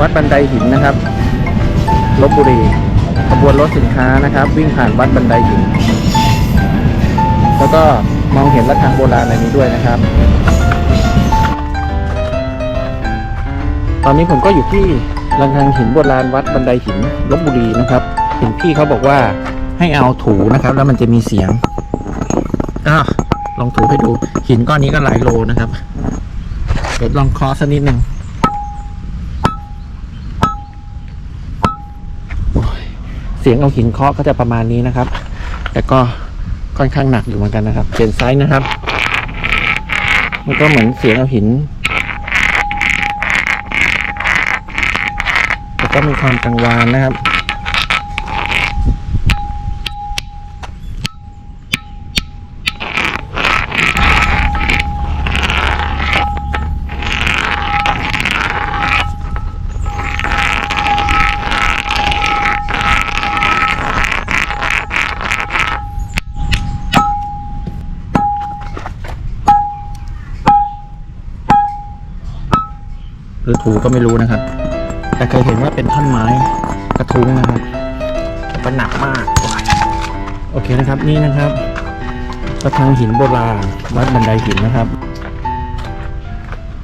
วัดบันไดหินนะครับลบบุรีขบวนรถสินค้านะครับ วิ่งผ่านวัดบันไดหิน แล้วก็มองเห็นระฆังโบราณในนี้ด้วยนะครับ ตอนนี้ผมก็อยู่ที่ระฆังหินโบราณวัดบันไดหินลบบุรีนะครับเห็นพี่เขาบอกว่าให้เอาถูนะครับ แล้วมันจะมีเสียงก็ลองถูให้ดูหินก้อนนี้ก็หลายโลนะครับเดี๋ยวลองเคอสักนิดหนึ่ง สียงเอาหินเคาะก็จะประมาณนี้นะครับ แต่ก็ค่อนข้างหนักอยู่เหมือนกันนะครับเปลี่ยนไซส์นะครับ มันก็เหมือนเสียงเอาหินแต่ก็มีความกังวานนะครับ รือถูก็ไม่รู้นะครับ แต่เคยเห็นว่าเป็นท่อนไม้กระทุ้งนะครับมันหนักมากโอเคนะครับนี่นะครับ กระทางหินโบราณวัดบันไดหินนะครับ